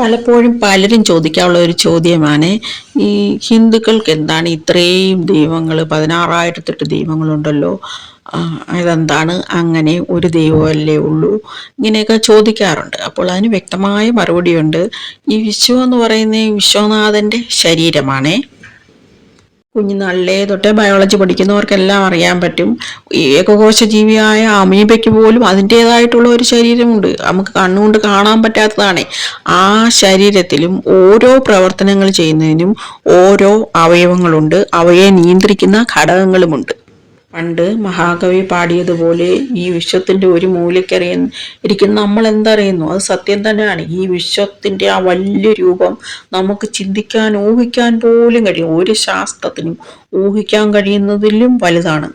പലപ്പോഴും പലരും ചോദിക്കാനുള്ള ഒരു ചോദ്യമാണ് ഈ ഹിന്ദുക്കൾക്ക് എന്താണ് ഇത്രയും ദൈവങ്ങൾ പതിനാറായിരത്തെട്ട് ദൈവങ്ങളുണ്ടല്ലോ അതെന്താണ്? അങ്ങനെ ഒരു ദൈവമല്ലേ ഉള്ളൂ ഇങ്ങനെയൊക്കെ ചോദിക്കാറുണ്ട്. അപ്പോൾ അതിന് വ്യക്തമായ മറുപടിയുണ്ട്. ഈ വിശ്വം എന്ന് പറയുന്ന വിശ്വനാഥന്റെ ശരീരമാണേ. കുഞ്ഞുനാളിലേ തൊട്ടേ ബയോളജി പഠിക്കുന്നവർക്കെല്ലാം അറിയാൻ പറ്റും. ഏകകോശ ജീവിയായ അമീബയ്ക്ക് പോലും അതിന്റേതായിട്ടുള്ള ഒരു ശരീരമുണ്ട്. നമുക്ക് കണ്ണുകൊണ്ട് കാണാൻ പറ്റാത്തതാണ്. ആ ശരീരത്തിലും ഓരോ പ്രവർത്തനങ്ങൾ ചെയ്യുന്നതിനും ഓരോ അവയവങ്ങളുണ്ട്. അവയെ നിയന്ത്രിക്കുന്ന ഘടകങ്ങളുമുണ്ട്. പണ്ട് മഹാകവി പാടിയതുപോലെ ഈ വിശ്വത്തിന്റെ ഒരു മൂലയ്ക്കറിയ ഇരിക്കുന്ന നമ്മൾ എന്തറിയുന്നു അത് സത്യം തന്നെയാണ്. ഈ വിശ്വത്തിന്റെ ആ വലിയ രൂപം നമുക്ക് ചിന്തിക്കാൻ ഊഹിക്കാൻ പോലും കഴിയും. ഒരു ശാസ്ത്രത്തിനും ഊഹിക്കാൻ കഴിയുന്നതിലും വലുതാണ്.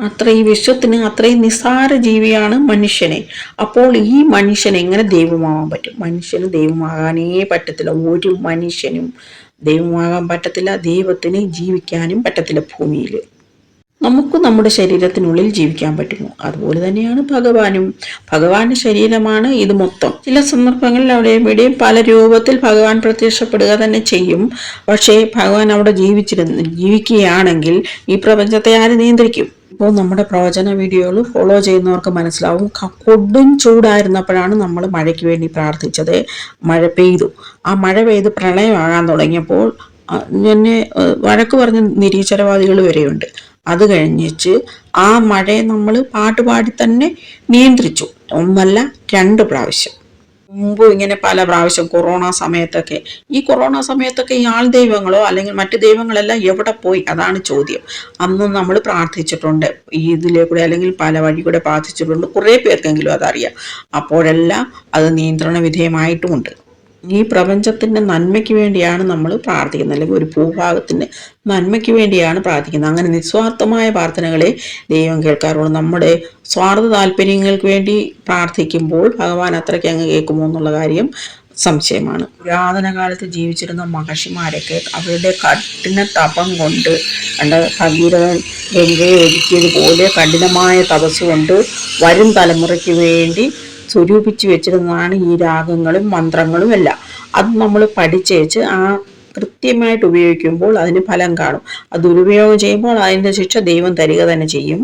അത്ര ഈ വിശ്വത്തിന് അത്രയും നിസ്സാര ജീവിയാണ് മനുഷ്യനെ. അപ്പോൾ ഈ മനുഷ്യൻ എങ്ങനെ ദൈവമാവാൻ പറ്റും? മനുഷ്യന് ദൈവമാകാനേ പറ്റത്തില്ല. ഒരു മനുഷ്യനും ദൈവമാകാൻ പറ്റത്തില്ല. ദൈവത്തിന് ജീവിക്കാനും പറ്റത്തില്ല ഭൂമിയിൽ നമുക്ക് നമ്മുടെ ശരീരത്തിനുള്ളിൽ ജീവിക്കാൻ പറ്റുമോ അതുപോലെ തന്നെയാണ് ഭഗവാനും. ഭഗവാന്റെ ശരീരമാണ് ഇത് മൊത്തം. ചില സന്ദർഭങ്ങളിൽ അവിടെ ഇവിടെയും പല രൂപത്തിൽ ഭഗവാൻ പ്രത്യക്ഷപ്പെടുക തന്നെ ചെയ്യും. പക്ഷേ ഭഗവാൻ അവിടെ ജീവിച്ചിരുന്ന് ജീവിക്കുകയാണെങ്കിൽ ഈ പ്രപഞ്ചത്തെ ആര് നിയന്ത്രിക്കും? ഇപ്പോൾ നമ്മുടെ പ്രവചന വീഡിയോകൾ ഫോളോ ചെയ്യുന്നവർക്ക് മനസ്സിലാവും. കൊടും ചൂടായിരുന്നപ്പോഴാണ് നമ്മൾ മഴയ്ക്ക് വേണ്ടി പ്രാർത്ഥിച്ചത്. മഴ പെയ്തു. ആ മഴ പെയ്ത് പ്രളയമാകാൻ തുടങ്ങിയപ്പോൾ എന്നെ വഴക്ക് പറഞ്ഞ നിരീശ്വരവാദികൾ വരെയുണ്ട്. അത് കഴിഞ്ഞിച്ച് ആ മഴയെ നമ്മൾ പാട്ട് പാടി തന്നെ നിയന്ത്രിച്ചു. ഒന്നല്ല രണ്ട് പ്രാവശ്യം. മുമ്പ് ഇങ്ങനെ പല പ്രാവശ്യം കൊറോണ സമയത്തൊക്കെ. ഈ കൊറോണ സമയത്തൊക്കെ ഈ ആൾ ദൈവങ്ങളോ അല്ലെങ്കിൽ മറ്റു ദൈവങ്ങളെല്ലാം എവിടെ പോയി? അതാണ് ചോദ്യം. അന്നും നമ്മൾ പ്രാർത്ഥിച്ചിട്ടുണ്ട്. ഈ ഇതിലെ കൂടെ അല്ലെങ്കിൽ പല വഴി കൂടെ പ്രാർത്ഥിച്ചിട്ടുണ്ട്. കുറേ പേർക്കെങ്കിലും അതറിയാം. അപ്പോഴെല്ലാം അത് നിയന്ത്രണ വിധേയമായിട്ടുമുണ്ട്. ഈ പ്രപഞ്ചത്തിന്റെ നന്മയ്ക്ക് വേണ്ടിയാണ് നമ്മൾ പ്രാർത്ഥിക്കുന്നത്. അല്ലെങ്കിൽ ഒരു ഭൂഭാഗത്തിന്റെ നന്മയ്ക്ക് വേണ്ടിയാണ് പ്രാർത്ഥിക്കുന്നത്. അങ്ങനെ നിസ്വാർത്ഥമായ പ്രാർത്ഥനകളെ ദൈവം കേൾക്കാറുള്ളൂ നമ്മുടെ സ്വാർത്ഥ താല്പര്യങ്ങൾക്ക് വേണ്ടി പ്രാർത്ഥിക്കുമ്പോൾ ഭഗവാൻ അത്രയ്ക്ക് അങ്ങ് കേൾക്കുമോ എന്നുള്ള കാര്യം സംശയമാണ്. പുരാതന കാലത്ത് ജീവിച്ചിരുന്ന മഹർഷിമാരൊക്കെ അവരുടെ കഠിന തപം കൊണ്ട് കണ്ട ഭഗീരഥൻ ഗംഗയെ ഒരുക്കിയതുപോലെ കഠിനമായ തപസ് കൊണ്ട് വരും തലമുറയ്ക്ക് വേണ്ടി സ്വരൂപിച്ച് വെച്ചിരുന്നതാണ് ഈ രാഗങ്ങളും മന്ത്രങ്ങളും എല്ലാം. അത് നമ്മൾ പഠിച്ചേച്ച് ആ കൃത്യമായിട്ട് ഉപയോഗിക്കുമ്പോൾ അതിന് ഫലം കാണും. അത് ദുരുപയോഗം ചെയ്യുമ്പോൾ അതിന്റെ ശിക്ഷ ദൈവം തരിക തന്നെ ചെയ്യും.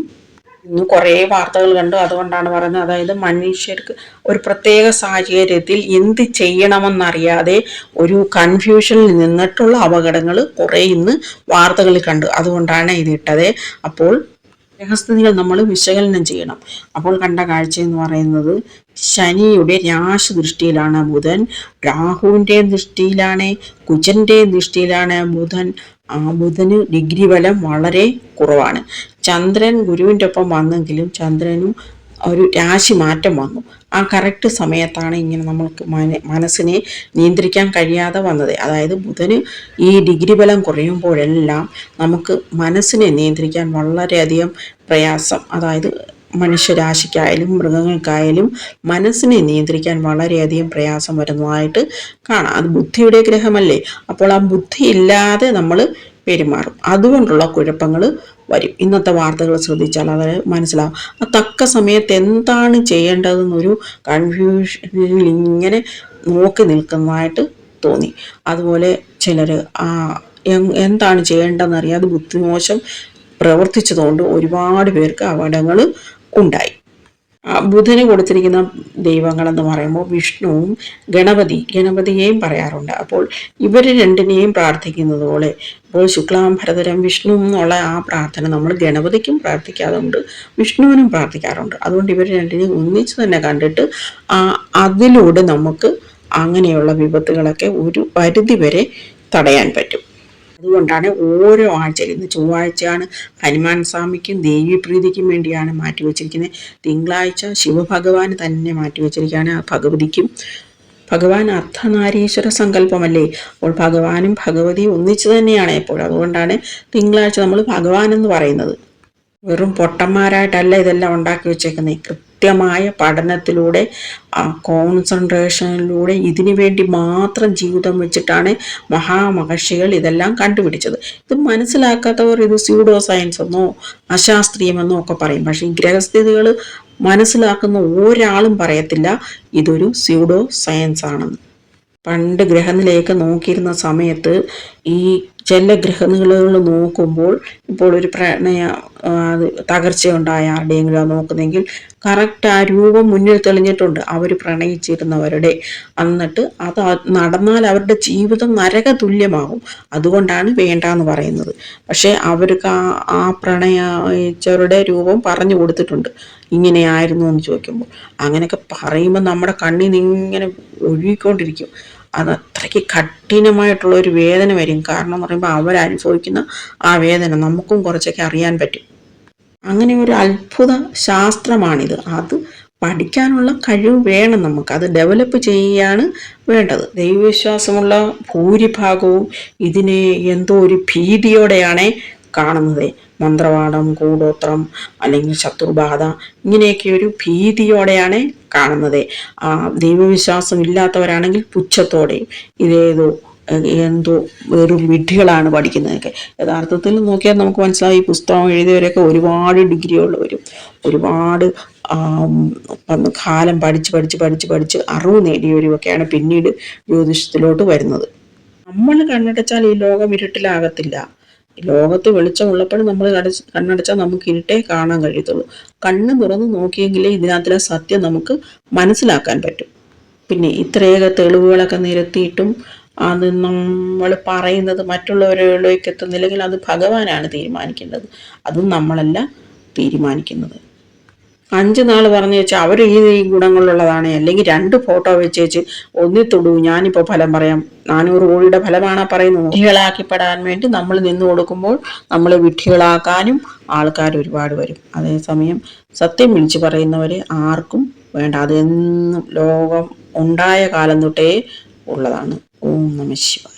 ഇന്ന് കുറേ വാർത്തകൾ കണ്ടു. അതുകൊണ്ടാണ് പറയുന്നത്. അതായത് മനുഷ്യർക്ക് ഒരു പ്രത്യേക സാഹചര്യത്തിൽ എന്ത് ചെയ്യണമെന്നറിയാതെ ഒരു കൺഫ്യൂഷനിൽ നിന്നിട്ടുള്ള അപകടങ്ങൾ കുറേ ഇന്ന് വാർത്തകളിൽ കണ്ടു. അതുകൊണ്ടാണ് ഇതിട്ടത് അപ്പോൾ ഗ്രഹസ്ഥിതികൾ നമ്മൾ വിശകലനം ചെയ്യണം. അപ്പോൾ കണ്ട കാഴ്ച എന്ന് പറയുന്നത് ശനിയുടെ രാശി ദൃഷ്ടിയിലാണ് ബുധൻ. രാഹുവിന്റെ ദൃഷ്ടിയിലാണ് കുജന്റെ ദൃഷ്ടിയിലാണ് ബുധൻ. ആ ബുധന് ഡിഗ്രി ബലം വളരെ കുറവാണ്. ചന്ദ്രൻ ഗുരുവിന്റെ ഒപ്പം വന്നെങ്കിലും ചന്ദ്രനും ഒരു രാശി മാറ്റം വന്നു. ആ കറക്റ്റ് സമയത്താണ് ഇങ്ങനെ നമ്മൾക്ക് മനസ്സിനെ നിയന്ത്രിക്കാൻ കഴിയാതെ വന്നത്. അതായത് ബുധന് ഈ ഡിഗ്രി ബലം കുറയുമ്പോഴെല്ലാം നമുക്ക് മനസ്സിനെ നിയന്ത്രിക്കാൻ വളരെയധികം പ്രയാസം. അതായത് മനുഷ്യരാശിക്കായാലും മൃഗങ്ങൾക്കായാലും മനസ്സിനെ നിയന്ത്രിക്കാൻ വളരെയധികം പ്രയാസം വരുന്നതായിട്ട് കാണാം. അത് ബുദ്ധിയുടെ ഗ്രഹമല്ലേ? അപ്പോൾ ആ ബുദ്ധി ഇല്ലാതെ നമ്മൾ പെരുമാറും. അതുകൊണ്ടുള്ള കുഴപ്പങ്ങൾ വരും. ഇന്നത്തെ വാർത്തകൾ ശ്രദ്ധിച്ചാൽ അത് മനസ്സിലാവും. ആ തക്ക സമയത്ത് എന്താണ് ചെയ്യേണ്ടതെന്നൊരു കൺഫ്യൂഷനിൽ ഇങ്ങനെ നോക്കി നിൽക്കുന്നതായിട്ട് തോന്നി. അതുപോലെ ചിലർ ആ എന്താണ് ചെയ്യേണ്ടതെന്ന് അറിയാതെ ബുദ്ധിമോശം പ്രവർത്തിച്ചതുകൊണ്ട് ഒരുപാട് പേർക്ക് അപകടങ്ങൾ ഉണ്ടായി. ബുധന് കൊടുത്തിരിക്കുന്ന ദൈവങ്ങളെന്ന് പറയുമ്പോൾ വിഷ്ണുവും ഗണപതി ഗണപതിയെയും പറയാറുണ്ട്. അപ്പോൾ ഇവർ രണ്ടിനെയും പ്രാർത്ഥിക്കുന്നത് പോലെ ഇപ്പോൾ ശുക്ലാം ഭരതരം വിഷ്ണു എന്നുള്ള ആ പ്രാർത്ഥന നമ്മൾ ഗണപതിക്കും പ്രാർത്ഥിക്കാറുണ്ട് വിഷ്ണുവിനും പ്രാർത്ഥിക്കാറുണ്ട്. അതുകൊണ്ട് ഇവർ രണ്ടിനെയും ഒന്നിച്ച് തന്നെ കണ്ടിട്ട് അതിലൂടെ നമുക്ക് അങ്ങനെയുള്ള വിപത്തുകളൊക്കെ ഒരു പരിധി വരെ തടയാൻ പറ്റും. അതുകൊണ്ടാണ് ഓരോ ആഴ്ചയിൽ ഇന്ന് ചൊവ്വാഴ്ചയാണ് ഹനുമാൻ സ്വാമിക്കും ദേവീപ്രീതിക്കും വേണ്ടിയാണ് മാറ്റിവെച്ചിരിക്കുന്നത്. തിങ്കളാഴ്ച ശിവഭഗവാന് തന്നെ മാറ്റിവെച്ചിരിക്കുകയാണ് ഭഗവതിക്കും. ഭഗവാൻ അർദ്ധനാരീശ്വര സങ്കല്പമല്ലേ? അപ്പോൾ ഭഗവാനും ഭഗവതി ഒന്നിച്ചു തന്നെയാണ് എപ്പോഴും അതുകൊണ്ടാണ് തിങ്കളാഴ്ച നമ്മൾ ഭഗവാൻ എന്ന് പറയുന്നത്. വെറും പൊട്ടന്മാരായിട്ടല്ല ഇതെല്ലാം ഉണ്ടാക്കി വെച്ചേക്കുന്നത്. കൃത്യമായ പഠനത്തിലൂടെ കോൺസെൻട്രേഷനിലൂടെ ഇതിനു വേണ്ടി മാത്രം ജീവിതം വെച്ചിട്ടാണ് മഹാമഹർഷികൾ ഇതെല്ലാം കണ്ടുപിടിച്ചത്. ഇത് മനസ്സിലാക്കാത്തവർ ഇത് സ്യൂഡോ സയൻസ് എന്നോ അശാസ്ത്രീയമെന്നോ ഒക്കെ പറയും. പക്ഷേ ഈ ഗ്രഹസ്ഥിതികൾ മനസ്സിലാക്കുന്ന ഒരാളും പറയത്തില്ല ഇതൊരു സ്യൂഡോ സയൻസ് ആണെന്ന്. പണ്ട് ഗ്രഹനിലയൊക്കെ നോക്കിയിരുന്ന സമയത്ത് ഈ ചില ഗ്രഹനിലകൾ നോക്കുമ്പോൾ ഇപ്പോൾ ഒരു പ്രണയ തകർച്ചയുണ്ടായ ആരുടെയെങ്കിലും നോക്കുന്നെങ്കിൽ കറക്റ്റ് ആ രൂപം മുന്നിൽ തെളിഞ്ഞിട്ടുണ്ട്. അവർ പ്രണയിച്ചിരുന്നവരുടെ. എന്നിട്ട് അത് നടന്നാൽ അവരുടെ ജീവിതം നരക തുല്യമാകും അതുകൊണ്ടാണ് വേണ്ട എന്ന് പറയുന്നത്. പക്ഷേ അവർക്ക് ആ ആ പ്രണയിച്ചവരുടെ രൂപം പറഞ്ഞു കൊടുത്തിട്ടുണ്ട്. ഇങ്ങനെയായിരുന്നു എന്ന് ചോദിക്കുമ്പോൾ. അങ്ങനെയൊക്കെ പറയുമ്പോൾ നമ്മുടെ കണ്ണിൽ നിന്ന് ഇങ്ങനെ ഒഴുകിക്കൊണ്ടിരിക്കും. അത് അത്രയ്ക്ക് കഠിനമായിട്ടുള്ള ഒരു വേദന വരും കാരണം എന്ന് പറയുമ്പോൾ അവരനുഭവിക്കുന്ന ആ വേദന നമുക്കും കുറച്ചൊക്കെ അറിയാൻ പറ്റും. അങ്ങനെ ഒരു അത്ഭുത ശാസ്ത്രമാണിത്. അത് പഠിക്കാനുള്ള കഴിവ് വേണം നമുക്ക്. അത് ഡെവലപ്പ് ചെയ്യുകയാണ് വേണ്ടത്. ദൈവവിശ്വാസമുള്ള ഭൂരിഭാഗവും ഇതിനെ എന്തോ ഒരു ഭീതിയോടെയാണ് കാണുന്നത്. മന്ത്രവാദം കൂടോത്രം അല്ലെങ്കിൽ ശത്രുബാധ ഇങ്ങനെയൊക്കെ ഒരു ഭീതിയോടെയാണ് കാണുന്നത്. ആ ദൈവവിശ്വാസം ഇല്ലാത്തവരാണെങ്കിൽ പുച്ഛത്തോടെയും ഇതേതോ എന്തോ വെറും വിഡ്ഢികളാണ് പഠിക്കുന്നതൊക്കെ. യഥാർത്ഥത്തിൽ നോക്കിയാൽ നമുക്ക് മനസ്സിലാവും ഈ പുസ്തകം എഴുതിയവരൊക്കെ ഒരുപാട് ഡിഗ്രി ഉള്ളവരും ഒരുപാട് കാലം പഠിച്ച് പഠിച്ച് പഠിച്ച് പഠിച്ച് അറിവ് നേടിയവരുമൊക്കെയാണ് പിന്നീട് ജ്യോതിഷത്തിലോട്ട് വരുന്നത്. നമ്മൾ കണ്ണടച്ചാൽ ഈ ലോകം ഇരുട്ടിലാകത്തില്ല. ലോകത്ത് വെളിച്ചമുള്ളപ്പോഴും നമ്മൾ കടച്ച് കണ്ണടച്ചാൽ നമുക്ക് ഇരുട്ടേ കാണാൻ കഴിയത്തുള്ളൂ. കണ്ണ് തുറന്ന് നോക്കിയെങ്കിലേ ഇതിനകത്തിലെ സത്യം നമുക്ക് മനസ്സിലാക്കാൻ പറ്റും. പിന്നെ ഇത്രയേറെ തെളിവുകളൊക്കെ നിരത്തിയിട്ടും അത് നമ്മൾ പറയുന്നത് മറ്റുള്ളവരിലേക്ക് എത്തുന്നില്ലെങ്കിൽ അത് ഭഗവാനാണ് തീരുമാനിക്കേണ്ടത്. അതും നമ്മളല്ല തീരുമാനിക്കുന്നത്. അഞ്ച് നാൾ പറഞ്ഞു വെച്ചാൽ അവർ ഈ ഗുണങ്ങളുള്ളതാണ്. അല്ലെങ്കിൽ രണ്ട് ഫോട്ടോ വെച്ച് ഒന്നി തൊടൂ. ഞാനിപ്പോൾ ഫലം പറയാം. നാനൂറ് കോടിയുടെ ഫലമാണ് പറയുന്നത്. വിഡ്ഢികളാക്കിപ്പെടാൻ വേണ്ടി നമ്മൾ നിന്ന് കൊടുക്കുമ്പോൾ നമ്മൾ വിഡ്ഢികളാക്കാനും ആൾക്കാർ ഒരുപാട് വരും. അതേസമയം സത്യം വിളിച്ചു പറയുന്നവരെ ആർക്കും വേണ്ട. അതെന്നും ലോകം ഉണ്ടായ കാലം തൊട്ടേ ഉള്ളതാണ്. ഓം നമ ശിവായ